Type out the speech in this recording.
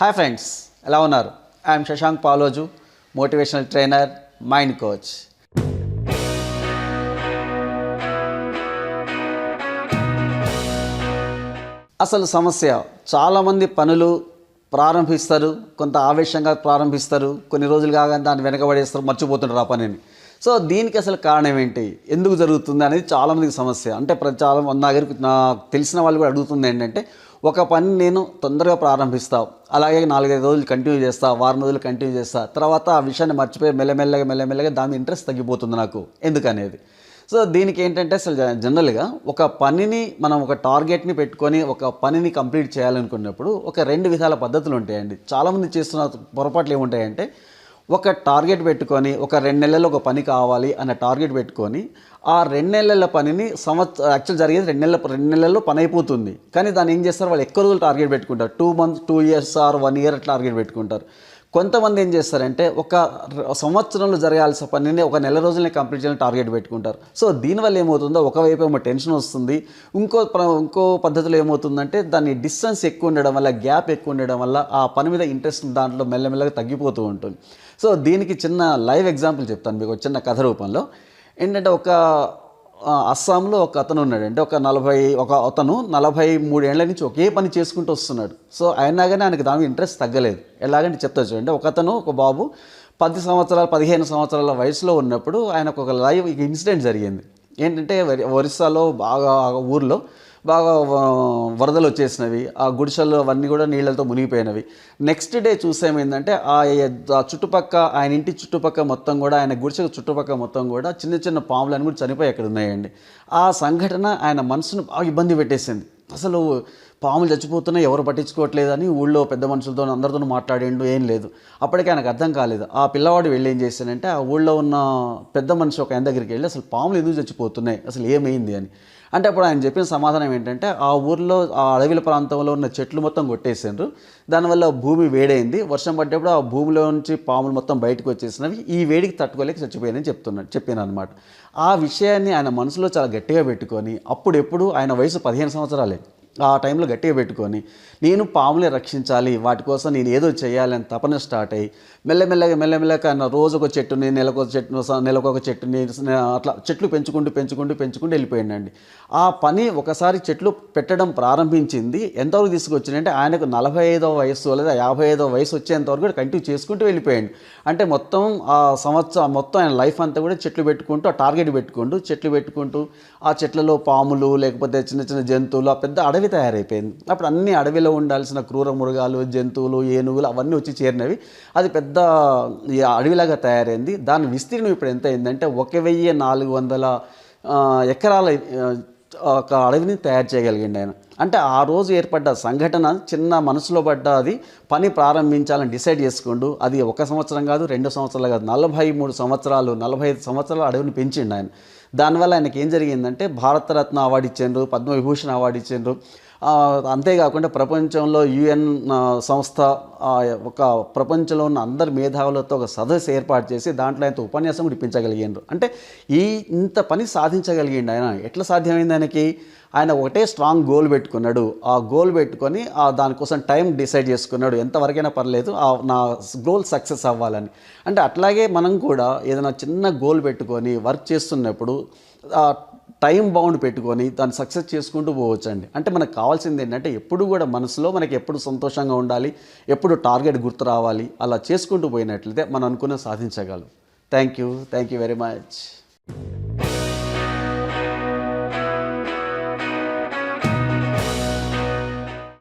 Hi friends ఎలా ఉన్నారు? I'm Shashank Paloju motivational trainer mind coach అసలు సమస్య చాలామంది పనులు ప్రారంభిస్తారు కొంత ఆవేశంగా ప్రారంభిస్తారు కొన్ని రోజులు కాగానే దాన్ని వెనకబడేస్తారు మర్చిపోతుంటారు ఆ పనిని. సో దీనికి అసలు కారణం ఏంటి? ఎందుకు జరుగుతుంది అనేది చాలామందికి సమస్య. అంటే ప్ర- చాలా మంది నా దగ్గరికి నాకు తెలిసిన వాళ్ళు కూడా అడుగుతుంది ఏంటంటే ఒక పని నేను తొందరగా ప్రారంభిస్తా. అలాగే నాలుగైదు రోజులు కంటిన్యూ చేస్తా వారం రోజులు కంటిన్యూ చేస్తా. తర్వాత ఆ విషయాన్ని మర్చిపోయి మెల్లమెల్లగా మెల్లమెల్లగా దాని ఇంట్రెస్ట్ తగ్గిపోతుంది నాకు. ఎందుకనేది? సో దీనికి ఏంటంటే అసలు జ- జనరల్గా ఒక పనిని మనం ఒక టార్గెట్ని పెట్టుకొని ఒక పనిని కంప్లీట్ చేయాలనుకున్నప్పుడు ఒక రెండు విధాల పద్ధతులు ఉంటాయండి. చాలామంది చేస్తున్న పొరపాట్లు ఏముంటాయంటే ఒక టార్గెట్ పెట్టుకొని ఒక రెండు నెలల్లో ఒక పని కావాలి అన్న టార్గెట్ పెట్టుకొని ఆ రెండు నెలల పనిని సంవత్సరం యాక్చువల్ జరిగేది రెండు నెలల రెండు నెలల్లో పని అయిపోతుంది. కానీ దాన్ని ఏం చేస్తారు? వాళ్ళు ఎక్కువ రోజులు టార్గెట్ పెట్టుకుంటారు. Two months two years or one year target పెట్టుకుంటారు. కొంతమంది ఏం చేస్తారంటే ఒక సంవత్సరంలో జరగాల్సిన పనిని ఒక నెల రోజులనే కంప్లీట్ చేయాలని టార్గెట్ పెట్టుకుంటారు. సో దీనివల్ల ఏమవుతుందో ఒకవైపు ఏమో టెన్షన్ వస్తుంది. ఇంకో ఇంకో పద్ధతిలో ఏమవుతుందంటే దాని డిస్టెన్స్ ఎక్కువ ఉండడం వల్ల గ్యాప్ ఎక్కువ ఉండడం వల్ల ఆ పని మీద ఇంట్రెస్ట్ దాంట్లో మెల్లమెల్లగా తగ్గిపోతూ ఉంటుంది. సో దీనికి చిన్న లైవ్ ఎగ్జాంపుల్ చెప్తాను మీకు ఒక చిన్న కథ రూపంలో. ఏంటంటే ఒక అస్సాంలో ఒక అతను ఉన్నాడు. అంటే ఒక నలభై ఒక అతను నలభై మూడేళ్ళ నుంచి ఒకే పని చేసుకుంటూ వస్తున్నాడు. సో అయినా కానీ ఆయనకి దాని ఇంట్రెస్ట్ తగ్గలేదు. ఎలాగంటే చెప్తా చూడండి. ఒక అతను ఒక బాబు పది సంవత్సరాలు పదిహేను సంవత్సరాల వయసులో ఉన్నప్పుడు ఆయనకు ఒక లైవ్ ఇన్సిడెంట్ జరిగింది. ఏంటంటే ఒరిస్సాలో బాగా ఊర్లో బాగా వరదలు వచ్చేసినవి ఆ గుడిసెలు అవన్నీ కూడా నీళ్ళతో మునిగిపోయినవి. నెక్స్ట్ డే చూసేమైందంటే ఆ చుట్టుపక్క ఆయన ఇంటి చుట్టుపక్క మొత్తం కూడా ఆయన గుడిసె చుట్టుపక్క మొత్తం కూడా చిన్న చిన్న పాములు కూడా చనిపోయి అక్కడ ఉన్నాయండి. ఆ సంఘటన ఆయన మనసును బాగా ఇబ్బంది పెట్టేసింది. అసలు పాములు చచ్చిపోతున్నాయి ఎవరు పట్టించుకోవట్లేదని ఊళ్ళో పెద్ద మనుషులతో అందరితో మాట్లాడిండు ఏం లేదు. అప్పటికే ఆయనకు అర్థం కాలేదు. ఆ పిల్లవాడు వెళ్ళి ఏం చేశానంటే ఆ ఊళ్ళో ఉన్న పెద్ద మనిషి ఒక ఆయన దగ్గరికి వెళ్ళి అసలు పాములు ఎందుకు చచ్చిపోతున్నాయి? అసలు ఏమైంది? అని. అంటే అప్పుడు ఆయన చెప్పిన సమాధానం ఏంటంటే ఆ ఊర్లో ఆ అడవిల ప్రాంతంలో ఉన్న చెట్లు మొత్తం కొట్టేసారు దానివల్ల భూమి వేడైంది. వర్షం పడ్డప్పుడు ఆ భూమిలో నుంచి పాములు మొత్తం బయటకు వచ్చేసినవి. ఈ వేడికి తట్టుకోలేక చచ్చిపోయిందని చెప్తున్నాడు చెప్పాను అనమాట ఆ విషయాన్ని ఆయన మనసులో చాలా గట్టిగా పెట్టుకొని అప్పుడెప్పుడు ఆయన వయసు పదిహేను సంవత్సరాలే. ఆ టైంలో గట్టిగా పెట్టుకొని నేను పాములే రక్షించాలి వాటి కోసం నేను ఏదో చేయాలని తపన స్టార్ట్ అయ్యి మెల్లమెల్లగా మెల్లమెల్లగా ఆయన రోజుకొక చెట్టుని నెలకొక చెట్టును నెలకొక చెట్టుని అట్లా చెట్లు పెంచుకుంటూ పెంచుకుంటూ పెంచుకుంటూ వెళ్ళిపోయిందండి. ఆ పని ఒకసారి చెట్లు పెట్టడం ప్రారంభించింది. ఎంతవరకు తీసుకొచ్చిందంటే ఆయనకు నలభై ఐదో వయసు లేదా యాభై ఐదో వయసు వచ్చేంతవరకు కూడా కంటిన్యూ చేసుకుంటూ వెళ్ళిపోయాడు. అంటే మొత్తం ఆ సంవత్సరం మొత్తం ఆయన లైఫ్ అంతా కూడా చెట్లు పెట్టుకుంటూ ఆ టార్గెట్ పెట్టుకుంటూ చెట్లు పెట్టుకుంటూ ఆ చెట్లలో పాములు లేకపోతే చిన్న చిన్న జంతువులు ఆ పెద్ద అడవి తయారైపోయింది. అప్పుడు అన్ని అడవిలో ఉండాల్సిన క్రూర మృగాలు జంతువులు ఏనుగులు అవన్నీ వచ్చి చేరినవి. అది పెద్ద ఈ అడవిలాగా తయారైంది. దాని విస్తీర్ణం ఇప్పుడు ఎంత అయిందంటే ఒక వెయ్యి నాలుగు వందల ఎకరాల ఒక అడవిని తయారు చేయగలిగింది ఆయన. అంటే ఆ రోజు ఏర్పడ్డ సంఘటన చిన్న మనసులో పడ్డ అది పని ప్రారంభించాలని డిసైడ్ చేసుకుండు. అది ఒక సంవత్సరం కాదు రెండు సంవత్సరాలు కాదు నలభై మూడు సంవత్సరాలు నలభై ఐదు సంవత్సరాలు అడవిని పెంచిండు ఆయన. దానివల్ల ఆయనకి ఏం జరిగిందంటే భారతరత్న అవార్డు ఇచ్చిండ్రు పద్మవిభూషణ్ అవార్డు ఇచ్చిండ్రు. అంతేకాకుండా ప్రపంచంలో యుఎన్ సంస్థ ఒక ప్రపంచంలో ఉన్న అందరి మేధావులతో ఒక సదస్సు ఏర్పాటు చేసి దాంట్లో ఆయన ఉపన్యాసం కూడా ఇప్పించగలిగిండ్రు అంటే ఈ ఇంత పని సాధించగలిగిండు ఆయన. ఎట్లా సాధ్యమైంది ఆయనకి? ఆయన ఒకటే స్ట్రాంగ్ గోల్ పెట్టుకున్నాడు. ఆ గోల్ పెట్టుకొని ఆ దానికోసం టైం డిసైడ్ చేసుకున్నాడు. ఎంతవరకైనా పర్లేదు ఆ నా గోల్ సక్సెస్ అవ్వాలని. అంటే అట్లాగే మనం కూడా ఏదైనా చిన్న గోల్ పెట్టుకొని వర్క్ చేస్తున్నప్పుడు టైం బౌండ్ పెట్టుకొని దాన్ని సక్సెస్ చేసుకుంటూ పోవచ్చండి. అంటే మనకు కావాల్సింది ఏంటంటే ఎప్పుడు కూడా మనసులో మనకి ఎప్పుడు సంతోషంగా ఉండాలి ఎప్పుడు టార్గెట్ గుర్తు రావాలి అలా చేసుకుంటూ పోయినట్లయితే మనం అనుకున్న సాధించగలం. Thank you thank you very much.